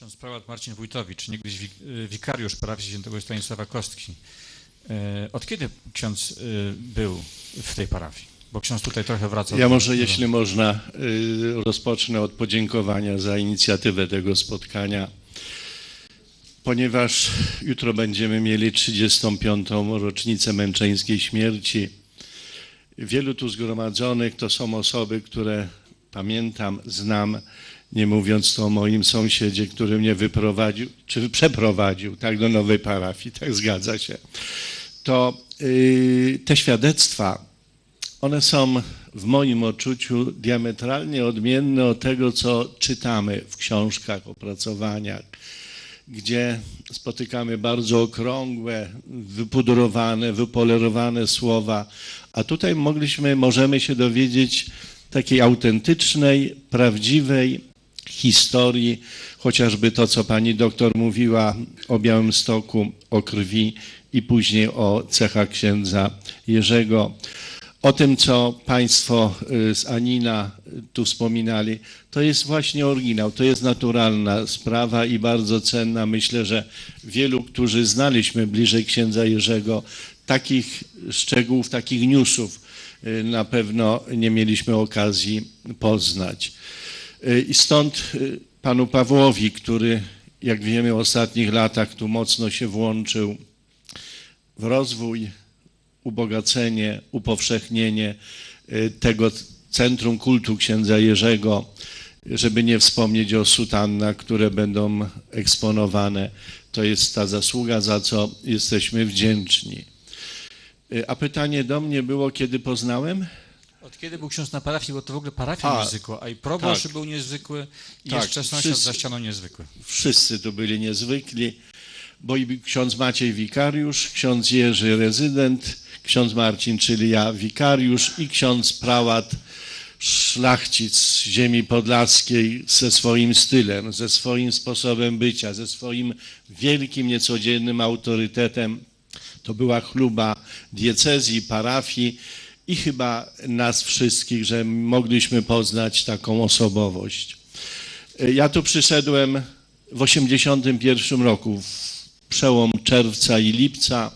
Ksiądz prałat Marcin Wójtowicz, niegdyś y, wikariusz parafii świętego Stanisława Kostki. E, Od kiedy ksiądz y, był w tej parafii? Bo ksiądz tutaj trochę wraca. Ja może, jeśli można, y, rozpocznę od podziękowania za inicjatywę tego spotkania, ponieważ jutro będziemy mieli 35. rocznicę męczeńskiej śmierci. Wielu tu zgromadzonych to są osoby, które pamiętam, znam, nie mówiąc to o moim sąsiedzie, który mnie wyprowadził, czy przeprowadził, tak, do nowej parafii, tak zgadza się. To y, te świadectwa, one są w moim odczuciu diametralnie odmienne od tego, co czytamy w książkach, opracowaniach, gdzie spotykamy bardzo okrągłe, wypudrowane, wypolerowane słowa, a tutaj mogliśmy, możemy się dowiedzieć takiej autentycznej, prawdziwej historii, chociażby to, co pani doktor mówiła o Białymstoku, o krwi i później o cechach księdza Jerzego. O tym, co Państwo y, z Anina tu wspominali, to jest właśnie oryginał, to jest naturalna sprawa i bardzo cenna. Myślę, że wielu, którzy znaliśmy bliżej księdza Jerzego, takich szczegółów, takich newsów y, na pewno nie mieliśmy okazji poznać. Y, I stąd y, panu Pawłowi, który, jak wiemy, w ostatnich latach tu mocno się włączył w rozwój, ubogacenie, upowszechnienie y, tego Centrum Kultu Księdza Jerzego, żeby nie wspomnieć o sutannach, które będą eksponowane. To jest ta zasługa, za co jesteśmy wdzięczni. A pytanie do mnie było, kiedy poznałem? Od kiedy był ksiądz na parafii? Bo to w ogóle parafia A, niezwykła, a i proboszcz tak. był niezwykły i Tak, jeszcze sąsiad wszyscy- za ścianą niezwykły. Wszyscy tu byli niezwykli, bo i ksiądz Maciej wikariusz, ksiądz Jerzy rezydent, ksiądz Marcin, czyli ja wikariusz i ksiądz prałat szlachcic z ziemi podlaskiej ze swoim stylem, ze swoim sposobem bycia, ze swoim wielkim, niecodziennym autorytetem. To była chluba diecezji, parafii i chyba nas wszystkich, że mogliśmy poznać taką osobowość. Ja tu przyszedłem w 81 roku, w przełom czerwca i lipca.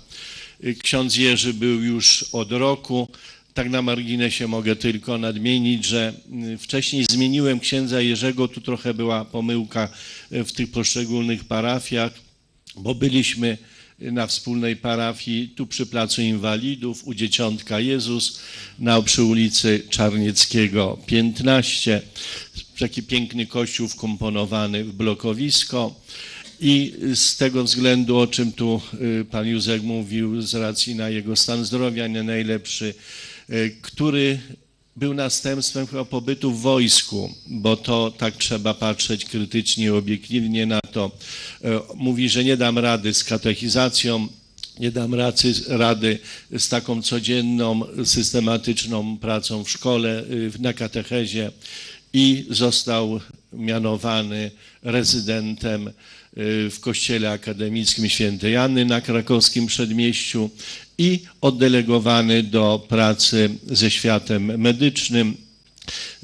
Ksiądz Jerzy był już od roku. Tak na marginesie mogę tylko nadmienić, że wcześniej zmieniłem księdza Jerzego, tu trochę była pomyłka y, w tych poszczególnych parafiach, bo byliśmy na wspólnej parafii tu przy Placu Inwalidów, u Dzieciątka Jezus, na przy ulicy Czarnieckiego 15. Taki piękny kościół wkomponowany w blokowisko. I z tego względu, o czym tu y, pan Józek mówił, z racji na jego stan zdrowia nie najlepszy, y, który był następstwem chyba pobytu w wojsku, bo to tak trzeba patrzeć krytycznie obiektywnie na to. E, Mówi, że nie dam rady z katechizacją, nie dam rady, z taką codzienną, systematyczną pracą w szkole, y, na katechezie i został mianowany rezydentem w Kościele Akademickim Świętej Anny na krakowskim przedmieściu i oddelegowany do pracy ze światem medycznym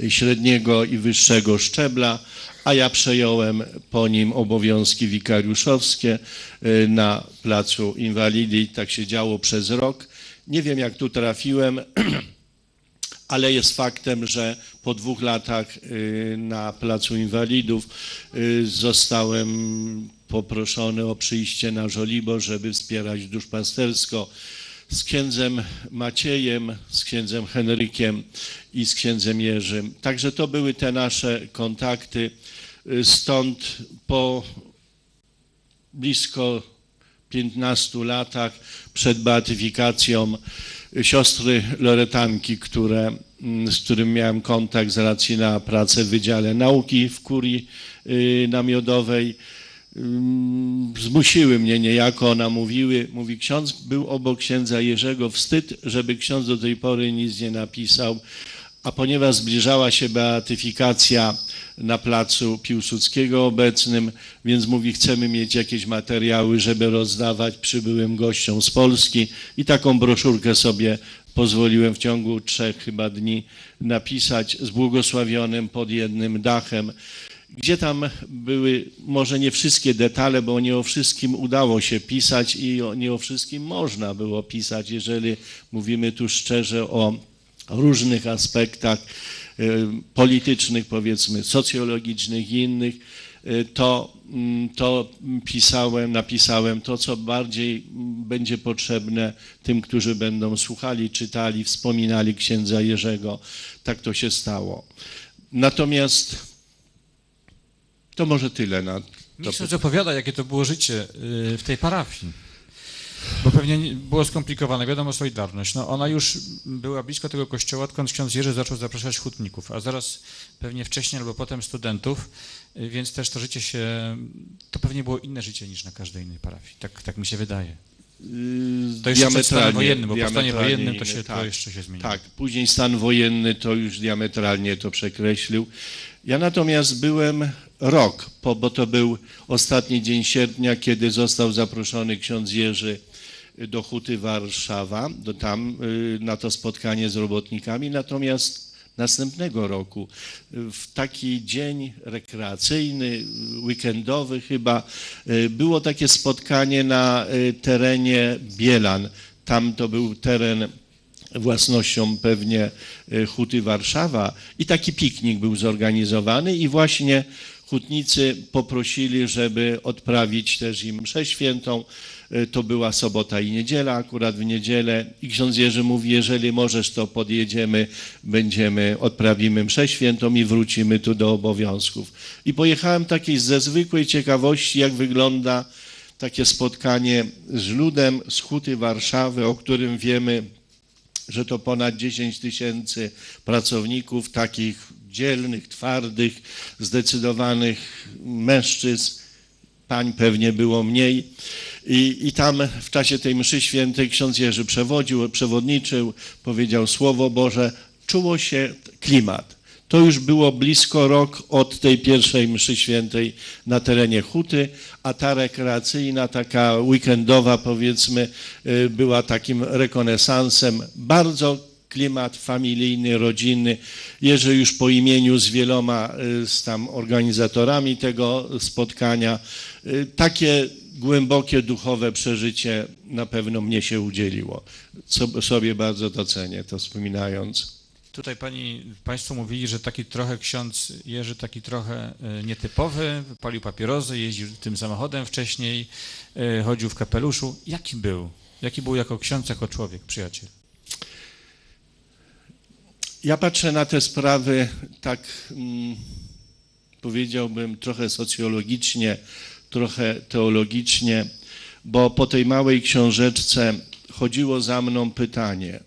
średniego i wyższego szczebla, a ja przejąłem po nim obowiązki wikariuszowskie y, na Placu Inwalidy. Tak się działo przez rok. Nie wiem, jak tu trafiłem, ale jest faktem, że po dwóch latach y, na Placu Inwalidów y, zostałem poproszony o przyjście na Żolibo, żeby wspierać duszpastersko z księdzem Maciejem, z księdzem Henrykiem i z księdzem Jerzym. Także to były te nasze kontakty. Y, Stąd po blisko 15 latach przed beatyfikacją siostry Loretanki, które, mm, z którym miałem kontakt z racji na pracę w Wydziale Nauki w kurii y, namiotowej, ym, zmusiły mnie niejako, ona mówiły, mówi ksiądz był obok księdza Jerzego, wstyd, żeby ksiądz do tej pory nic nie napisał, a ponieważ zbliżała się beatyfikacja na placu Piłsudskiego obecnym, więc mówi, chcemy mieć jakieś materiały, żeby rozdawać przybyłym gościom z Polski. I taką broszurkę sobie pozwoliłem w ciągu trzech chyba dni napisać z błogosławionym pod jednym dachem. Gdzie tam były może nie wszystkie detale, bo nie o wszystkim udało się pisać i nie o wszystkim można było pisać, jeżeli mówimy tu szczerze o różnych aspektach politycznych, powiedzmy, socjologicznych i innych, e, to, mm, to pisałem, napisałem to, co bardziej mm, będzie potrzebne tym, którzy będą słuchali, czytali, wspominali księdza Jerzego. Tak to się stało. Natomiast to może tyle na to. Niech ksiądz opowiada, jakie to było życie y, w tej parafii. Bo pewnie nie- było skomplikowane, wiadomo, Solidarność. No, ona już była blisko tego kościoła, odkąd ksiądz Jerzy zaczął zapraszać hutników, a zaraz pewnie wcześniej albo potem studentów, y, więc też to życie się, to pewnie było inne życie niż na każdej innej parafii. Tak, tak mi się wydaje. Yy, To jeszcze przed stanem wojennym, bo po stanie wojennym to, się, to tak. jeszcze się zmieniło. Tak, później stan wojenny to już diametralnie to przekreślił. Ja natomiast byłem rok, bo to był ostatni dzień sierpnia, kiedy został zaproszony ksiądz Jerzy do Huty Warszawa, do tam y, na to spotkanie z robotnikami. Natomiast następnego roku, w taki dzień rekreacyjny, y, weekendowy chyba, y, było takie spotkanie na terenie Bielan. Tam to był teren własnością pewnie Huty Warszawa i taki piknik był zorganizowany i właśnie hutnicy poprosili, żeby odprawić też im mszę świętą. E, To była sobota i niedziela, akurat w niedzielę i ksiądz Jerzy mówi, jeżeli możesz, to podjedziemy, będziemy, odprawimy mszę świętą i wrócimy tu do obowiązków. I pojechałem takiej ze zwykłej ciekawości, jak wygląda takie spotkanie z ludem z Huty Warszawy, o którym wiemy, że to ponad 10 tysięcy pracowników, takich dzielnych, twardych, zdecydowanych mężczyzn, pań pewnie było mniej. I, I tam w czasie tej mszy świętej ksiądz Jerzy przewodził, przewodniczył, powiedział Słowo Boże, czuło się klimat. To już było blisko rok od tej pierwszej mszy świętej na terenie Huty, a ta rekreacyjna, taka weekendowa powiedzmy, y, była takim rekonesansem. Bardzo klimat familijny, rodzinny. Jerzy już po imieniu z wieloma y, z tam organizatorami tego spotkania. Y, Takie głębokie duchowe przeżycie na pewno mnie się udzieliło. Co sobie bardzo to cenię, to wspominając. Tutaj pani, Państwo mówili, że taki trochę ksiądz Jerzy, taki trochę e, nietypowy, palił papierosy, jeździł tym samochodem wcześniej, e, chodził w kapeluszu. Jaki był? Jaki był jako ksiądz, jako człowiek, przyjaciel? Ja patrzę na te sprawy tak, mm, powiedziałbym, trochę socjologicznie, trochę teologicznie, bo po tej małej książeczce chodziło za mną pytanie,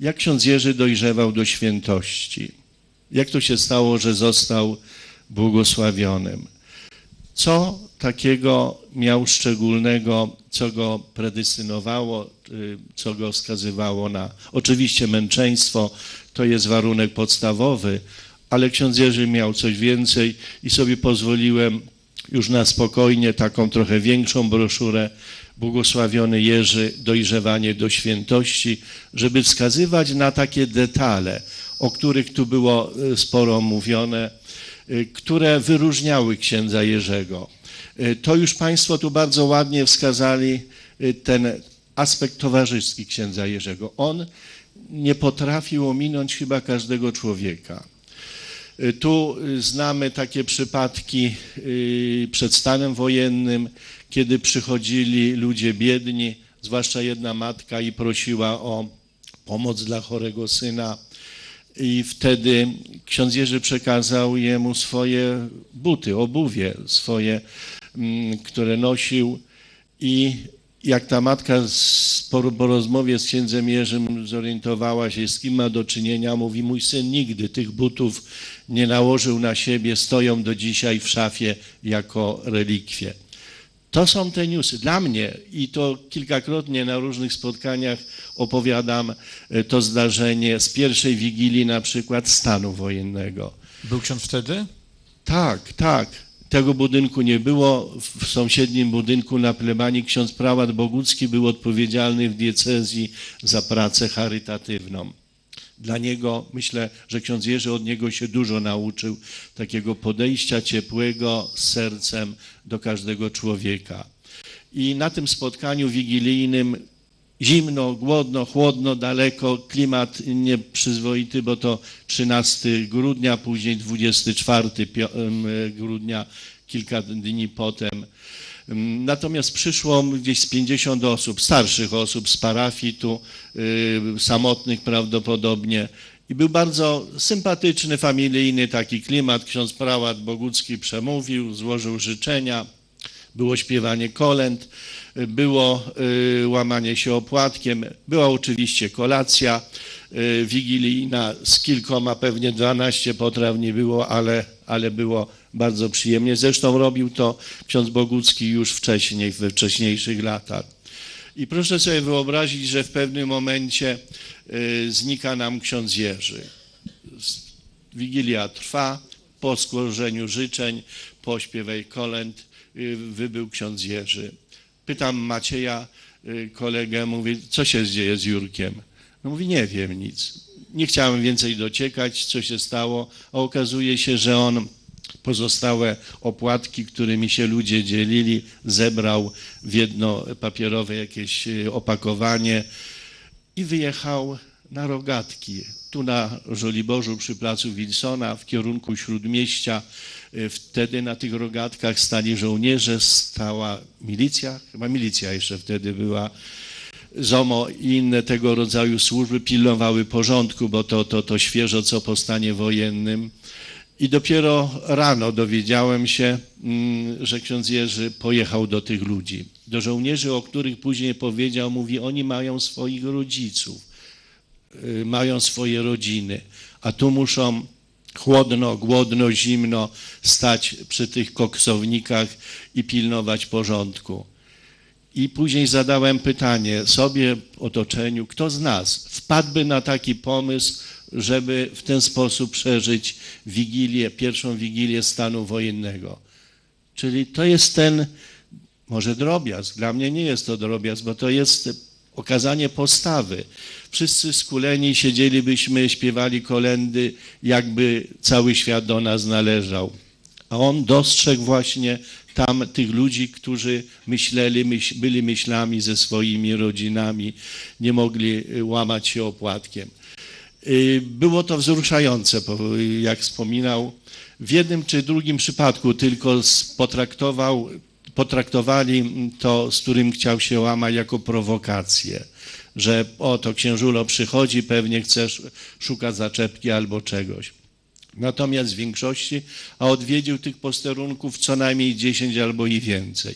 jak ksiądz Jerzy dojrzewał do świętości? Jak to się stało, że został błogosławionym? Co takiego miał szczególnego, co go predestynowało, y, co go skazywało na oczywiście męczeństwo, to jest warunek podstawowy, ale ksiądz Jerzy miał coś więcej i sobie pozwoliłem już na spokojnie taką trochę większą broszurę Błogosławiony Jerzy, dojrzewanie do świętości, żeby wskazywać na takie detale, o których tu było y, sporo mówione, y, które wyróżniały księdza Jerzego. Y, To już Państwo tu bardzo ładnie wskazali ten aspekt towarzyski księdza Jerzego. On nie potrafił ominąć chyba każdego człowieka. Y, Tu y, znamy takie przypadki y, przed stanem wojennym, kiedy przychodzili ludzie biedni, zwłaszcza jedna matka i prosiła o pomoc dla chorego syna. I wtedy ksiądz Jerzy przekazał jemu swoje buty, obuwie swoje, mm, które nosił i jak ta matka z, po, po rozmowie z księdzem Jerzym zorientowała się, z kim ma do czynienia, mówi, mój syn nigdy tych butów nie nałożył na siebie, stoją do dzisiaj w szafie jako relikwie. To są te newsy. Dla mnie, i to kilkakrotnie na różnych spotkaniach opowiadam e, to zdarzenie z pierwszej wigilii na przykład stanu wojennego. Był ksiądz wtedy? Tak, tak. Tego budynku nie było. W sąsiednim budynku na plebanii ksiądz prałat Bogucki był odpowiedzialny w diecezji za pracę charytatywną. Dla niego, myślę, że ksiądz Jerzy od niego się dużo nauczył, takiego podejścia ciepłego z sercem do każdego człowieka. I na tym spotkaniu wigilijnym zimno, głodno, chłodno, daleko, klimat nieprzyzwoity, bo to 13 grudnia, później 24 pio- em, grudnia, kilka dni potem. Em, Natomiast przyszło gdzieś z 50 osób, starszych osób z parafii tu, y, samotnych prawdopodobnie. I był bardzo sympatyczny, familijny taki klimat. Ksiądz prałat Bogucki przemówił, złożył życzenia było śpiewanie kolęd, było y, łamanie się opłatkiem, była oczywiście kolacja y, wigilijna z kilkoma, pewnie 12 potraw nie było, ale, ale było bardzo przyjemnie. Zresztą robił to ksiądz Bogucki już wcześniej, we wcześniejszych latach. I proszę sobie wyobrazić, że w pewnym momencie y, znika nam ksiądz Jerzy. Wigilia trwa, po skłożeniu życzeń, po śpiewej kolęd wybył ksiądz Jerzy. Pytam Macieja, y, kolegę, mówię, co się dzieje z Jurkiem? No mówi, nie wiem nic. Nie chciałem więcej dociekać, co się stało, a okazuje się, że on pozostałe opłatki, którymi się ludzie dzielili, zebrał w jedno papierowe jakieś y, opakowanie i wyjechał na rogatki. Tu na Żoliborzu przy placu Wilsona w kierunku Śródmieścia. Y, Wtedy na tych rogatkach stali żołnierze, stała milicja, chyba milicja jeszcze wtedy była, ZOMO i inne tego rodzaju służby pilnowały porządku, bo to, to, to świeżo co po stanie wojennym. I dopiero rano dowiedziałem się, mm, że ksiądz Jerzy pojechał do tych ludzi. Do żołnierzy, o których później powiedział, mówi, oni mają swoich rodziców, y, mają swoje rodziny, a tu muszą chłodno, głodno, zimno stać przy tych koksownikach i pilnować porządku. I później zadałem pytanie sobie, otoczeniu, kto z nas wpadłby na taki pomysł, żeby w ten sposób przeżyć wigilię, pierwszą wigilię stanu wojennego. Czyli to jest ten, może drobiazg, dla mnie nie jest to drobiazg, bo to jest okazanie postawy. Wszyscy skuleni siedzielibyśmy, śpiewali kolendy, jakby cały świat do nas należał. A on dostrzegł właśnie tam tych ludzi, którzy myśleli, myśl, byli myślami ze swoimi rodzinami, nie mogli y, łamać się opłatkiem. Y, Było to wzruszające, jak wspominał. W jednym czy drugim przypadku tylko potraktował, potraktowali to, z którym chciał się łamać, jako prowokację. Że oto księżulo przychodzi, pewnie chce, sz- szuka zaczepki albo czegoś. Natomiast w większości, a odwiedził tych posterunków co najmniej 10 albo i więcej.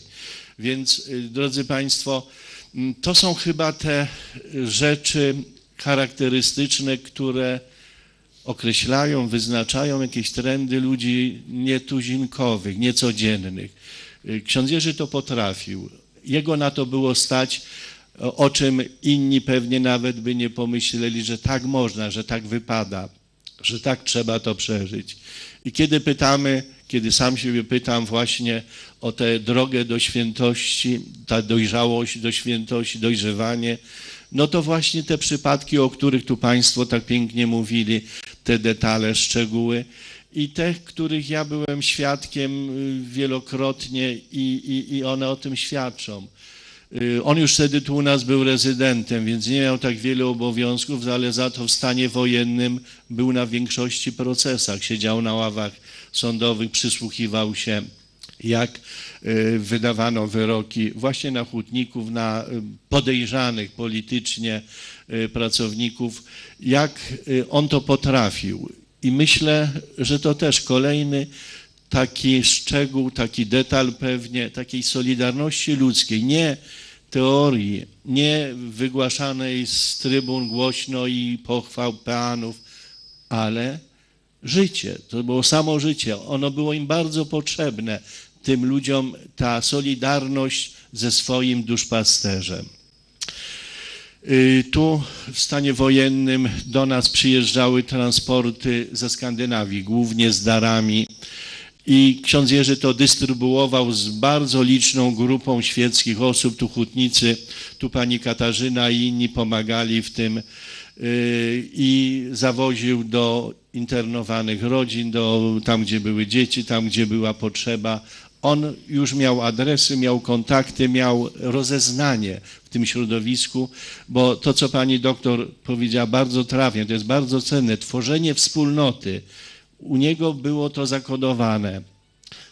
Więc, y, drodzy Państwo, mm, to są chyba te rzeczy charakterystyczne, które określają, wyznaczają jakieś trendy ludzi nietuzinkowych, niecodziennych. Ksiądz Jerzy to potrafił. Jego na to było stać, o czym inni pewnie nawet by nie pomyśleli, że tak można, że tak wypada że tak trzeba to przeżyć. I kiedy pytamy, kiedy sam siebie pytam właśnie o tę drogę do świętości, ta dojrzałość do świętości, dojrzewanie, no to właśnie te przypadki, o których tu Państwo tak pięknie mówili, te detale, szczegóły i te, których ja byłem świadkiem y, wielokrotnie i, i, i one o tym świadczą. Y, On już wtedy tu u nas był rezydentem, więc nie miał tak wiele obowiązków, ale za to w stanie wojennym był na większości procesach. Siedział na ławach sądowych, przysłuchiwał się, jak y, wydawano wyroki właśnie na hutników, na podejrzanych politycznie pracowników, jak on to potrafił. I myślę, że to też kolejny taki szczegół, taki detal pewnie takiej solidarności ludzkiej, nie teorii, nie wygłaszanej z trybun głośno i pochwał peanów, ale życie. To było samo życie. Ono było im bardzo potrzebne, tym ludziom, ta solidarność ze swoim duszpasterzem. Y, Tu w stanie wojennym do nas przyjeżdżały transporty ze Skandynawii, głównie z darami. I ksiądz Jerzy to dystrybuował z bardzo liczną grupą świeckich osób, tu hutnicy, tu pani Katarzyna i inni pomagali w tym. y, i zawoził do internowanych rodzin, do tam, gdzie były dzieci, tam, gdzie była potrzeba. On już miał adresy, miał kontakty, miał rozeznanie w tym środowisku, bo to, co pani doktor powiedziała, bardzo trafnie, to jest bardzo cenne. Tworzenie wspólnoty, u niego było to zakodowane.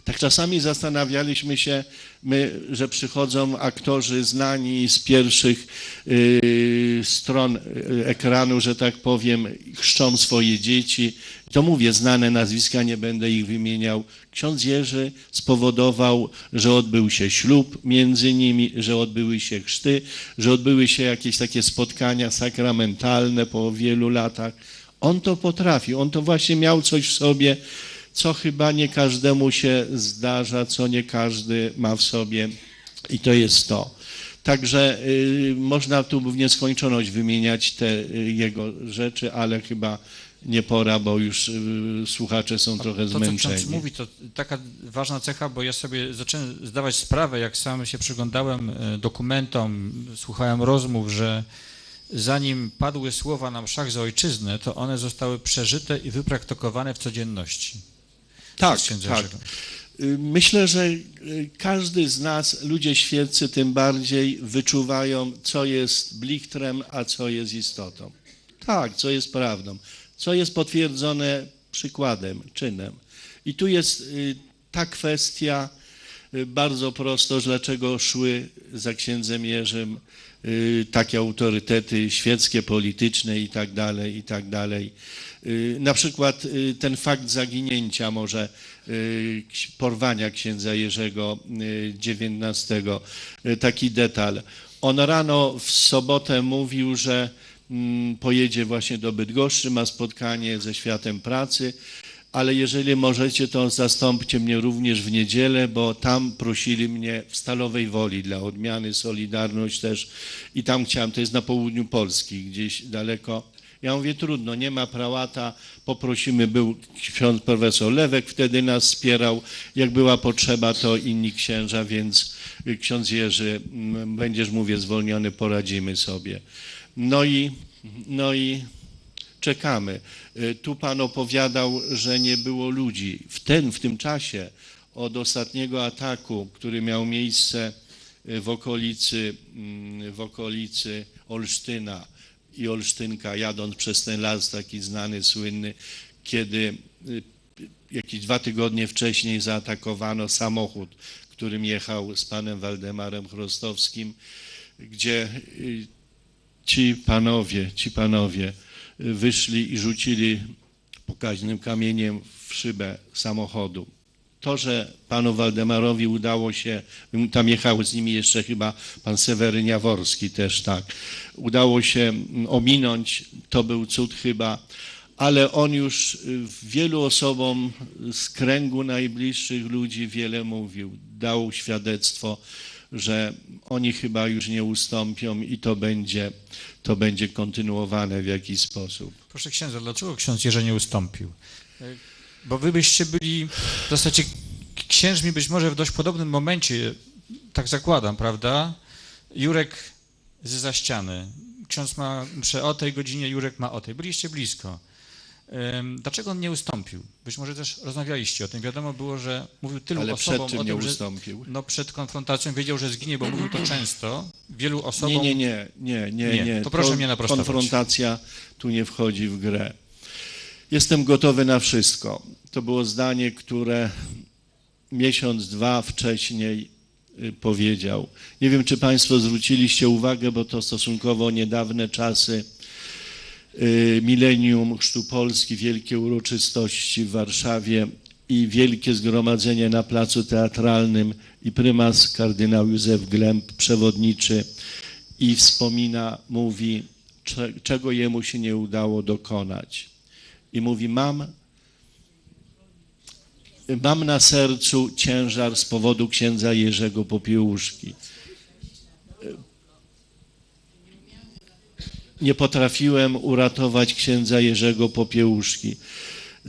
Tak czasami zastanawialiśmy się, my, że przychodzą aktorzy znani z pierwszych y, stron y, ekranu, że tak powiem, chrzczą swoje dzieci. To mówię, znane nazwiska, nie będę ich wymieniał. Ksiądz Jerzy spowodował, że odbył się ślub między nimi, że odbyły się chrzty, że odbyły się jakieś takie spotkania sakramentalne po wielu latach. On to potrafił, on to właśnie miał coś w sobie, co chyba nie każdemu się zdarza, co nie każdy ma w sobie i to jest to. Także y, można tu w nieskończoność wymieniać te y, jego rzeczy, ale chyba nie pora, bo już y, słuchacze są trochę To, co ksiądz zmęczeni. mówi, to taka ważna cecha, bo ja sobie zacząłem zdawać sprawę, jak sam się przyglądałem e, dokumentom, słuchałem rozmów, że zanim padły słowa na mszach za ojczyznę, to one zostały przeżyte i wypraktykowane w codzienności. Tak, tak. Y, Myślę, że y, każdy z nas, ludzie świeccy tym bardziej wyczuwają, co jest blichtrem, a co jest istotą. Tak, co jest prawdą, co jest potwierdzone przykładem, czynem. I tu jest y, ta kwestia bardzo prosto, dlaczego szły za księdzem Jerzym takie autorytety świeckie, polityczne i tak dalej, i tak dalej. Y, Na przykład y, ten fakt zaginięcia może y, porwania księdza Jerzego XIX, taki detal. On rano w sobotę mówił, że mm, pojedzie właśnie do Bydgoszczy, ma spotkanie ze światem pracy, ale jeżeli możecie, to zastąpcie mnie również w niedzielę, bo tam prosili mnie w Stalowej Woli dla odmiany, Solidarność też i tam chciałem, to jest na południu Polski, gdzieś daleko. Ja mówię, trudno, nie ma prałata, poprosimy, był ksiądz profesor Lewek, wtedy nas wspierał, jak była potrzeba, to inni księża, więc ksiądz Jerzy, mm, będziesz, mówię, zwolniony, poradzimy sobie. No i, no i czekamy. Y, Tu pan opowiadał, że nie było ludzi. W ten, w tym czasie od ostatniego ataku, który miał miejsce y, w okolicy, mm, w okolicy Olsztyna i Olsztynka, jadąc przez ten las taki znany, słynny, kiedy y, jakieś dwa tygodnie wcześniej zaatakowano samochód, którym jechał z panem Waldemarem Chrostowskim, gdzie y, ci panowie, ci panowie y, wyszli i rzucili pokaźnym kamieniem w szybę samochodu. To, że panu Waldemarowi udało się, tam jechał z nimi jeszcze chyba pan Seweryn Jaworski też tak, udało się mm, ominąć, to był cud chyba, ale on już y, wielu osobom z kręgu najbliższych ludzi wiele mówił, dał świadectwo, że oni chyba już nie ustąpią i to będzie, to będzie kontynuowane w jakiś sposób. Proszę księdza, dlaczego ksiądz Jerzy nie ustąpił? Bo wy byście byli w zasadzie księżmi być może w dość podobnym momencie, tak zakładam, prawda? Jurek ze za ściany. Ksiądz ma mszę o tej godzinie, Jurek ma o tej. Byliście blisko. Dlaczego on nie ustąpił? Być może też rozmawialiście o tym. Wiadomo było, że mówił tylu Ale osobom przed o czym nie tym, że ustąpił? no, przed konfrontacją wiedział, że zginie, bo mówił to często. Wielu osobom Nie, nie, nie, nie, nie, Nie, to proszę mnie naprostować. Konfrontacja tu nie wchodzi w grę. Jestem gotowy na wszystko. To było zdanie, które miesiąc, dwa wcześniej y, powiedział. Nie wiem, czy Państwo zwróciliście uwagę, bo to stosunkowo niedawne czasy, y, milenium Chrztu Polski, wielkie uroczystości w Warszawie i wielkie zgromadzenie na placu teatralnym i prymas kardynał Józef Glemp, przewodniczy i wspomina, mówi, cze- czego jemu się nie udało dokonać. I mówi, mam, mam na sercu ciężar z powodu księdza Jerzego Popiełuszki. Nie potrafiłem uratować księdza Jerzego Popiełuszki.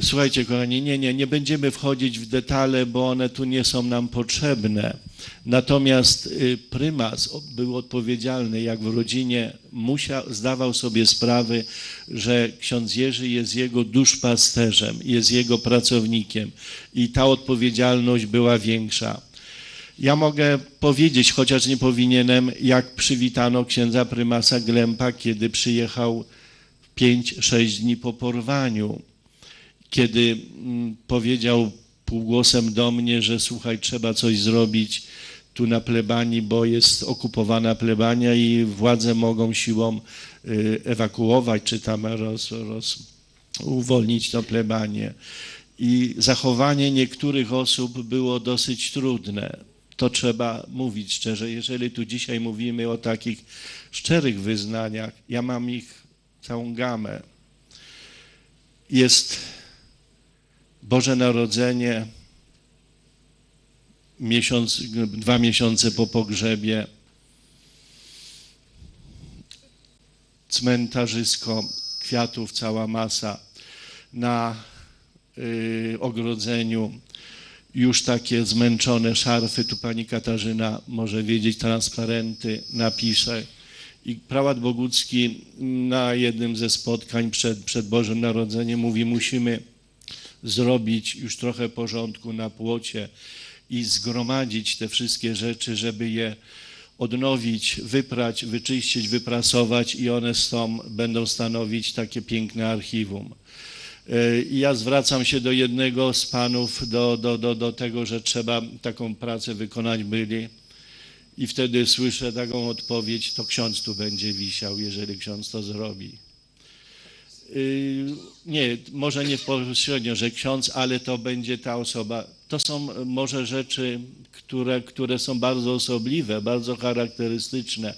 Słuchajcie, kochani, nie, nie, nie będziemy wchodzić w detale, bo one tu nie są nam potrzebne. Natomiast y, prymas był odpowiedzialny, jak w rodzinie, musiał, zdawał sobie sprawę, że ksiądz Jerzy jest jego duszpasterzem, jest jego pracownikiem i ta odpowiedzialność była większa. Ja mogę powiedzieć, chociaż nie powinienem, jak przywitano księdza prymasa Glempa, kiedy przyjechał 5-6 dni po porwaniu, kiedy mm, powiedział półgłosem do mnie, że słuchaj, trzeba coś zrobić tu na plebanii, bo jest okupowana plebania i władze mogą siłą y, ewakuować, czy tam roz, roz, uwolnić to plebanię. I zachowanie niektórych osób było dosyć trudne. To trzeba mówić szczerze. Jeżeli tu dzisiaj mówimy o takich szczerych wyznaniach, ja mam ich całą gamę. Jest Boże Narodzenie, miesiąc, dwa miesiące po pogrzebie, cmentarzysko, kwiatów cała masa, na y, ogrodzeniu już takie zmęczone szarfy, tu pani Katarzyna może wiedzieć, transparenty napisze. I prałat Bogucki na jednym ze spotkań przed, przed Bożym Narodzeniem mówi, musimy zrobić już trochę porządku na płocie i zgromadzić te wszystkie rzeczy, żeby je odnowić, wyprać, wyczyścić, wyprasować i one stą, będą stanowić takie piękne archiwum. E, I ja zwracam się do jednego z panów, do, do, do, do tego, że trzeba taką pracę wykonać byli. I wtedy słyszę taką odpowiedź, to ksiądz tu będzie wisiał, jeżeli ksiądz to zrobi. Y, Nie, może nie pośrednio, że ksiądz, ale to będzie ta osoba. To są może rzeczy, które, które są bardzo osobliwe, bardzo charakterystyczne,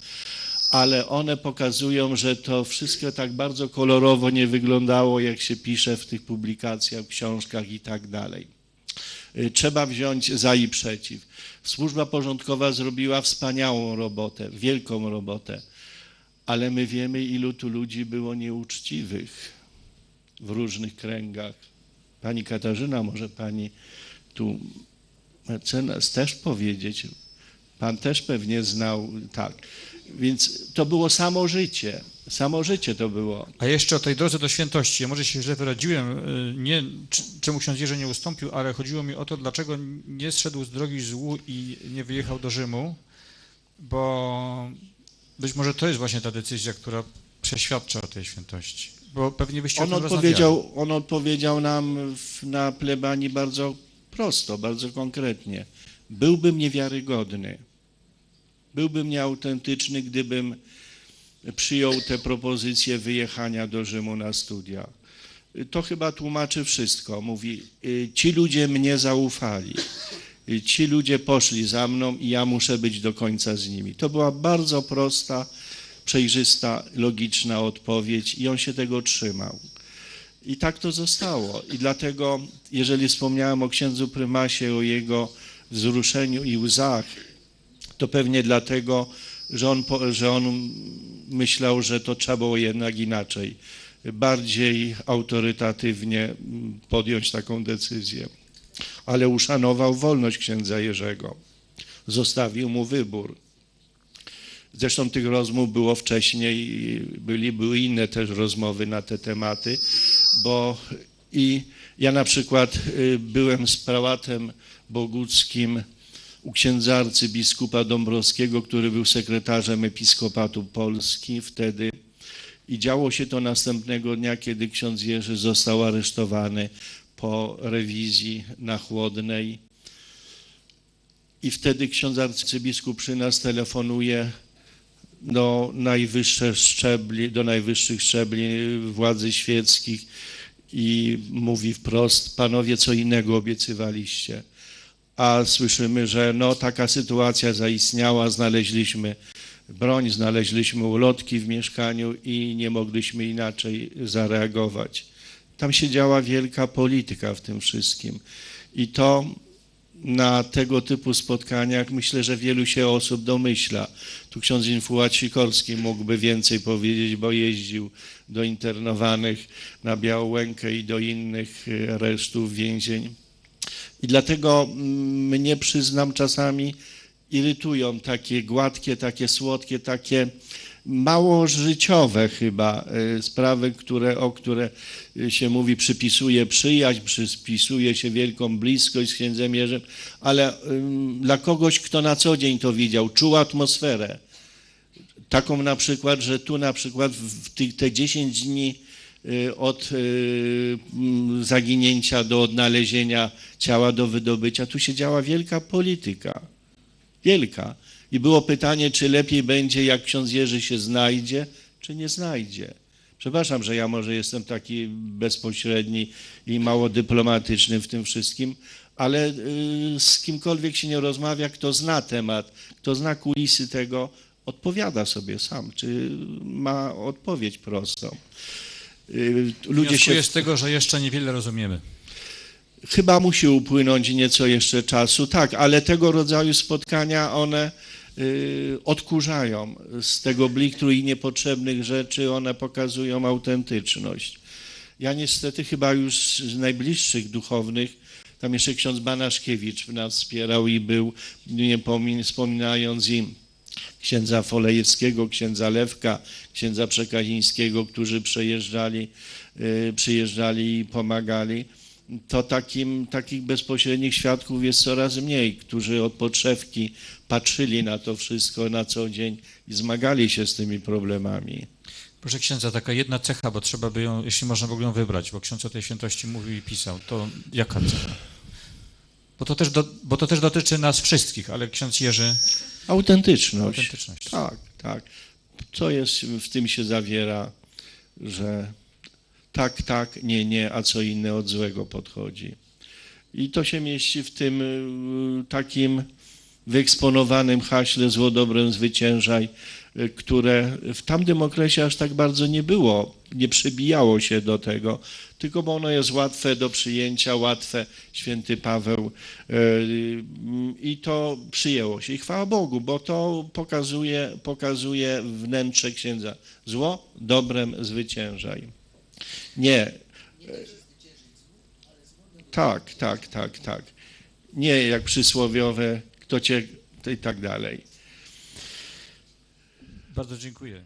ale one pokazują, że to wszystko tak bardzo kolorowo nie wyglądało, jak się pisze w tych publikacjach, książkach i tak dalej. Y, Trzeba wziąć za i przeciw. Służba porządkowa zrobiła wspaniałą robotę, wielką robotę, ale my wiemy, ilu tu ludzi było nieuczciwych w różnych kręgach. Pani Katarzyna, może pani tu mecenas też powiedzieć. Pan też pewnie znał, tak. Więc to było samo życie. Samo życie to było. A jeszcze o tej drodze do świętości. Ja może się źle wyraziłem, y, nie czemu ksiądz Jerzy nie ustąpił, ale chodziło mi o to, dlaczego nie zszedł z drogi złu i nie wyjechał do Rzymu, bo być może to jest właśnie ta decyzja, która przeświadcza o tej świętości. Bo pewnie byście On odpowiedział, on odpowiedział nam w, na plebanii bardzo prosto, bardzo konkretnie. Byłbym niewiarygodny, byłbym nieautentyczny, gdybym przyjął tę propozycję wyjechania do Rzymu na studia. To chyba tłumaczy wszystko. Mówi, y, ci ludzie mnie zaufali. Ci ludzie poszli za mną i ja muszę być do końca z nimi. To była bardzo prosta, przejrzysta, logiczna odpowiedź i on się tego trzymał. I tak to zostało. I dlatego, jeżeli wspomniałem o księdzu prymasie, o jego wzruszeniu i łzach, to pewnie dlatego, że on, że on myślał, że to trzeba było jednak inaczej, bardziej autorytatywnie podjąć taką decyzję. Ale uszanował wolność księdza Jerzego. Zostawił mu wybór. Zresztą tych rozmów było wcześniej, byli, były inne też rozmowy na te tematy, bo i ja na przykład y, byłem z prałatem boguckim u księdza arcybiskupa Dąbrowskiego, który był sekretarzem Episkopatu Polski wtedy i działo się to następnego dnia, kiedy ksiądz Jerzy został aresztowany po rewizji na Chłodnej. I wtedy ksiądz arcybiskup przy nas telefonuje do najwyższych szczebli, do najwyższych szczebli władzy świeckich i mówi wprost, panowie co innego obiecywaliście. A słyszymy, że no taka sytuacja zaistniała, znaleźliśmy broń, znaleźliśmy ulotki w mieszkaniu i nie mogliśmy inaczej zareagować. Tam się działa wielka polityka w tym wszystkim. I to na tego typu spotkaniach myślę, że wielu się osób domyśla. Tu ksiądz Infułat Sikorski mógłby więcej powiedzieć, bo jeździł do internowanych na Białołękę i do innych e, aresztów, więzień. I dlatego mm, mnie przyznam czasami irytują, takie gładkie, takie słodkie, takie mało życiowe chyba y, sprawy, które, o które y, się mówi, przypisuje przyjaźń, przypisuje się wielką bliskość z księdzem ale dla kogoś, kto na co dzień to widział, czuł atmosferę, taką na przykład, że tu na przykład w tych, te 10 dni y, od mm, zaginięcia do odnalezienia ciała, do wydobycia, tu się działa wielka polityka. Wielka. I było pytanie, czy lepiej będzie, jak ksiądz Jerzy się znajdzie, czy nie znajdzie. Przepraszam, że ja może jestem taki bezpośredni i mało dyplomatyczny w tym wszystkim, ale y, z kimkolwiek się nie rozmawia, kto zna temat, kto zna kulisy tego, odpowiada sobie sam, czy ma odpowiedź prostą. Y, Ludzie Wnioskuję się z tego, że jeszcze niewiele rozumiemy. Chyba musi upłynąć nieco jeszcze czasu, tak, ale tego rodzaju spotkania one odkurzają z tego bliktru i niepotrzebnych rzeczy, one pokazują autentyczność. Ja niestety chyba już z najbliższych duchownych, tam jeszcze ksiądz Banaszkiewicz nas wspierał i był, nie pomin- wspominając im księdza Folejewskiego, księdza Lewka, księdza Przekazińskiego, którzy przejeżdżali, y, przyjeżdżali i pomagali to takim, takich bezpośrednich świadków jest coraz mniej, którzy od podszewki patrzyli na to wszystko na co dzień i zmagali się z tymi problemami. Proszę księdza, taka jedna cecha, bo trzeba by ją, jeśli można w ogóle ją wybrać, bo ksiądz o tej świętości mówił i pisał, to jaka cecha? Bo to też, do, bo to też dotyczy nas wszystkich, ale ksiądz Jerzy, Autentyczność. autentyczność. Tak, tak. Co jest w tym się zawiera, że tak, tak, nie, nie, a co inne od złego podchodzi. I to się mieści w tym y, takim wyeksponowanym haśle zło dobrem zwyciężaj, y, które w tamtym okresie aż tak bardzo nie było, nie przybijało się do tego, tylko bo ono jest łatwe do przyjęcia, łatwe, święty Paweł y, i to przyjęło się. I chwała Bogu, bo to pokazuje, pokazuje wnętrze księdza. Zło dobrem zwyciężaj. Nie. Tak, tak, tak, tak. Nie jak przysłowiowe, kto cię i tak dalej. Bardzo dziękuję.